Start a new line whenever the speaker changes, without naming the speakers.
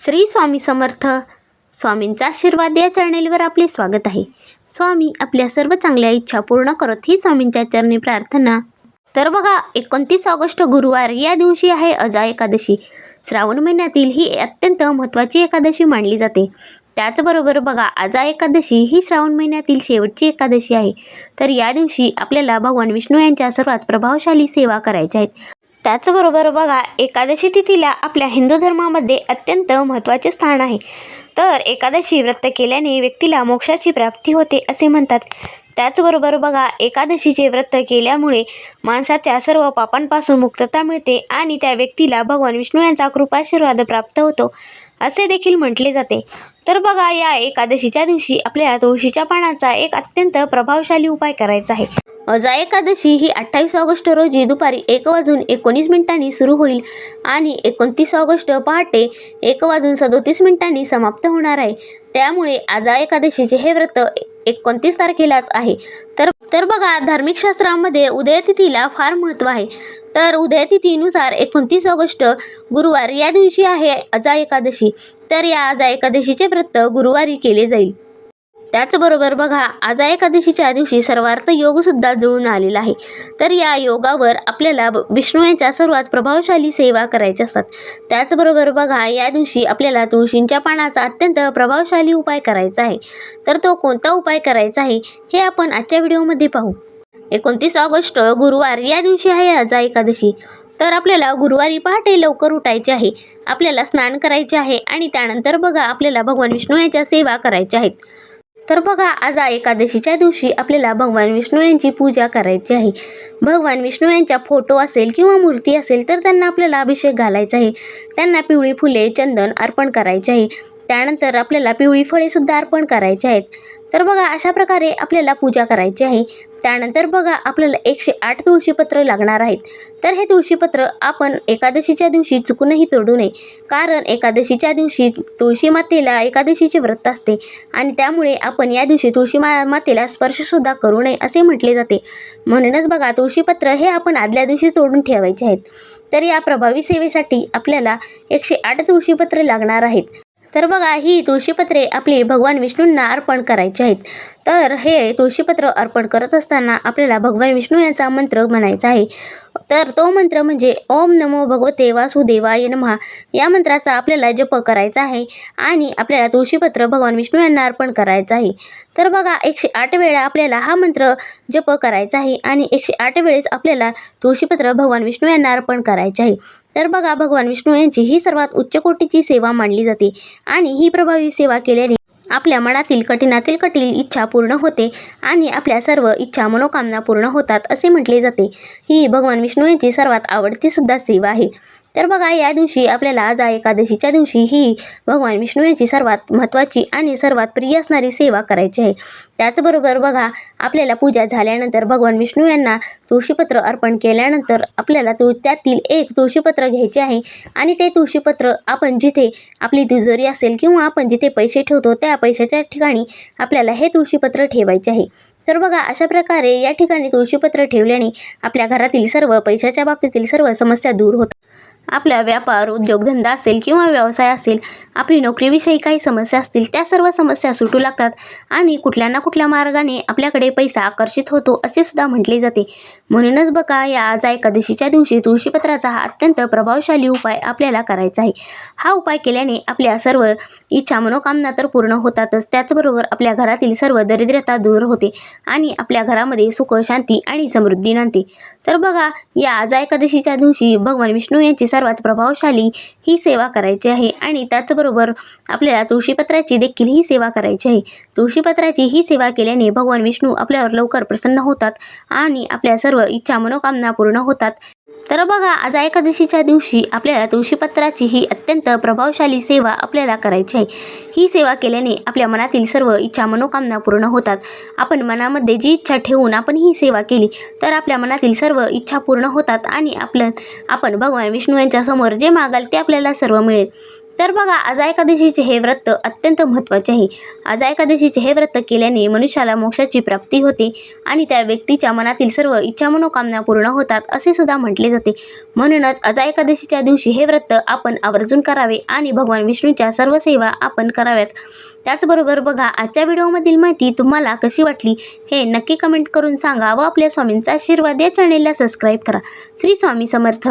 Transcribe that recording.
श्री स्वामी समर्थ. स्वामींचा आशीर्वाद या चॅनेलवर आपले स्वागत आहे. स्वामी आपल्या सर्व चांगल्या इच्छा पूर्ण करत ही स्वामींच्या चरणी प्रार्थना. तर बघा एकोणतीस ऑगस्ट गुरुवार या दिवशी आहे अजा एकादशी. श्रावण महिन्यातील ही अत्यंत महत्त्वाची एकादशी मानली जाते. त्याचबरोबर बघा आजा एकादशी ही श्रावण महिन्यातील शेवटची एकादशी आहे. तर या दिवशी आपल्याला भगवान विष्णू यांच्या सर्वात प्रभावशाली सेवा करायच्या आहेत. त्याचबरोबर बघा एकादशी तिथीला आपल्या हिंदू धर्मामध्ये अत्यंत महत्त्वाचे स्थान आहे. तर एकादशी व्रत केल्याने व्यक्तीला मोक्षाची प्राप्ती होते असे म्हणतात. त्याचबरोबर बघा एकादशीचे व्रत केल्यामुळे माणसाच्या सर्व पापांपासून मुक्तता मिळते आणि त्या व्यक्तीला भगवान विष्णू यांचा कृपाशीर्वाद प्राप्त होतो असे देखील म्हटले जाते. तर बघा या एकादशीच्या दिवशी आपल्याला तुळशीच्या पानाचा एक अत्यंत प्रभावशाली उपाय करायचा आहे. अजा एकादशी ही अठ्ठावीस ऑगस्ट रोजी दुपारी एक वाजून एकोणीस मिनिटांनी सुरू होईल आणि एकोणतीस ऑगस्ट पहाटे एक वाजून सदोतीस मिनिटांनी समाप्त होणार आहे. त्यामुळे आजा एकादशीचे हे व्रत एकोणतीस तारखेलाच आहे. तर तर बघा धार्मिक शास्त्रामध्ये उदयतिथीला फार महत्त्व आहे. तर उदयतिथीनुसार एकोणतीस ऑगस्ट गुरुवार या दिवशी आहे अजा एकादशी. तर या अजा एकादशीचे व्रत गुरुवारी केले जाईल. त्याचबरोबर बघा आज एकादशीच्या दिवशी सर्वार्थ योगसुद्धा जुळून आलेला आहे. तर या योगावर आपल्याला विष्णू यांच्या सर्वात प्रभावशाली सेवा करायच्या असतात. त्याचबरोबर बघा या दिवशी आपल्याला तुळशींच्या पानाचा अत्यंत प्रभावशाली उपाय करायचा आहे. तर तो कोणता उपाय करायचा आहे हे आपण आजच्या व्हिडिओमध्ये पाहू. एकोणतीस ऑगस्ट गुरुवार या दिवशी आहे आजा एकादशी. तर आपल्याला गुरुवारी पहाटे लवकर उठायचे आहे. आपल्याला स्नान करायचे आहे आणि त्यानंतर बघा आपल्याला भगवान विष्णू यांच्या सेवा करायच्या आहेत. तर बघा आज एकादशीच्या दिवशी आपल्याला भगवान विष्णू यांची पूजा करायची आहे. भगवान विष्णू यांच्या फोटो असेल किंवा मूर्ती असेल तर त्यांना आपल्याला अभिषेक घालायचा आहे. त्यांना पिवळी फुले चंदन अर्पण करायचे आहे. त्यानंतर आपल्याला पिवळी फळेसुद्धा अर्पण करायचे आहेत. तर बघा अशा प्रकारे आपल्याला पूजा करायची आहे. त्यानंतर बघा आपल्याला एकशे आठ तुळशीपत्र लागणार आहेत. तर हे तुळशीपत्र आपण एकादशीच्या दिवशी चुकूनही तोडू नये. कारण एकादशीच्या दिवशी तुळशी मातेला एकादशीचे व्रत असते आणि त्यामुळे आपण या दिवशी तुळशी मा मातेला स्पर्शसुद्धा करू नये असे म्हटले जाते. म्हणूनच बघा तुळशीपत्र हे आपण आदल्या दिवशी तोडून ठेवायचे आहेत. तर या प्रभावी सेवेसाठी आपल्याला एकशे आठ तुळशीपत्र लागणार आहेत. तर बघा ही तुळशीपत्रे आपली भगवान विष्णूंना अर्पण करायची आहेत. तर हे तुळशीपत्र अर्पण करत असताना आपल्याला भगवान विष्णू यांचा मंत्र म्हणायचा आहे. तर तो मंत्र म्हणजे ओम नमो भगवते वासुदेवाय नमः या मंत्राचा आपल्याला जप करायचा आहे आणि आपल्याला तुळशीपत्र भगवान विष्णू यांना अर्पण करायचं आहे. तर बघा एकशे आठ वेळा आपल्याला हा मंत्र जप करायचा आहे आणि एकशे आठ वेळेस आपल्याला तुळशीपत्र भगवान विष्णू यांना अर्पण करायचे आहे. तर बघा भगवान विष्णू यांची ही सर्वात उच्च कोटीची सेवा मानली जाते आणि ही प्रभावी सेवा केल्याने आपल्या मनातील कठीणातील कठीण इच्छा पूर्ण होते आणि आपल्या सर्व इच्छा मनोकामना पूर्ण होतात असे म्हटले जाते. ही भगवान विष्णू यांची सर्वात आवडती सुद्धा सेवा आहे. तर बघा या दिवशी आपल्याला आज एकादशीच्या दिवशी ही भगवान विष्णू यांची सर्वात महत्त्वाची आणि सर्वात प्रिय असणारी सेवा करायची आहे. त्याचबरोबर बघा आपल्याला पूजा झाल्यानंतर भगवान विष्णू यांना तुळशीपत्र अर्पण केल्यानंतर आपल्याला तुळ त्यातील एक तुळशीपत्र घ्यायचे आहे आणि ते तुळशीपत्र आपण जिथे आपली तिजोरी असेल किंवा आपण जिथे पैसे ठेवतो त्या पैशाच्या ठिकाणी आपल्याला हे तुळशीपत्र ठेवायचे आहे. तर बघा अशा प्रकारे या ठिकाणी तुळशीपत्र ठेवल्याने आपल्या घरातील सर्व पैशाच्या बाबतीतील सर्व समस्या दूर होतात. आपला व्यापार उद्योगधंदा असेल किंवा व्यवसाय असेल आपली नोकरीविषयी काही समस्या असतील त्या सर्व समस्या सुटू लागतात आणि कुठल्या ना कुठल्या मार्गाने आपल्याकडे पैसा आकर्षित होतो असे सुद्धा म्हटले जाते. म्हणूनच बघा या आज एकादशीच्या दिवशी तुळशीपत्राचा हा अत्यंत प्रभावशाली उपाय आपल्याला करायचा आहे. हा उपाय केल्याने आपल्या सर्व इच्छा मनोकामना तर पूर्ण होतातच. त्याचबरोबर आपल्या घरातील सर्व दरिद्रता दूर होते आणि आपल्या घरामध्ये सुख शांती आणि समृद्धी नांदते. तर बघा या आज एकादशीच्या दिवशी भगवान विष्णू यांची सर्वात प्रभावशाली ही सेवा करायची आहे. आणि त्याचबरोबर आपल्याला तुळशीपत्राची देखील ही सेवा करायची आहे. तुळशीपत्राची ही सेवा केल्याने भगवान विष्णू आपल्यावर लवकर प्रसन्न होतात आणि आपल्या सर्व इच्छा मनोकामना पूर्ण होतात. तर बघा आज एकादशीच्या दिवशी आपल्याला तुळशीपत्राची ही अत्यंत प्रभावशाली सेवा आपल्याला करायची आहे. ही सेवा केल्याने आपल्या मनातील सर्व इच्छा मनोकामना पूर्ण होतात. आपण मनामध्ये जी इच्छा ठेवून आपण ही सेवा केली तर आपल्या मनातील सर्व इच्छा पूर्ण होतात आणि आपलं आपण भगवान विष्णू यांच्यासमोर जे मागाल ते आपल्याला सर्व मिळेल. तर बघा आज एकादशीचे हे व्रत अत्यंत महत्त्वाचे आहे आज एकादशीचे हे व्रत केल्याने मनुष्याला मोक्षाची प्राप्ती होते आणि त्या व्यक्तीच्या मनातील सर्व इच्छा मनोकामना पूर्ण होतात असे सुद्धा म्हटले जाते. म्हणूनच आज एकादशीच्या दिवशी हे व्रत आपण आवर्जून करावे आणि भगवान विष्णूच्या सर्व सेवा आपण कराव्यात. त्याचबरोबर बघा आजच्या व्हिडिओमधील माहिती तुम्हाला कशी वाटली हे नक्की कमेंट करून सांगा व आपल्या स्वामींचा आशीर्वाद या चॅनेलला सबस्क्राईब करा. श्री स्वामी समर्थ.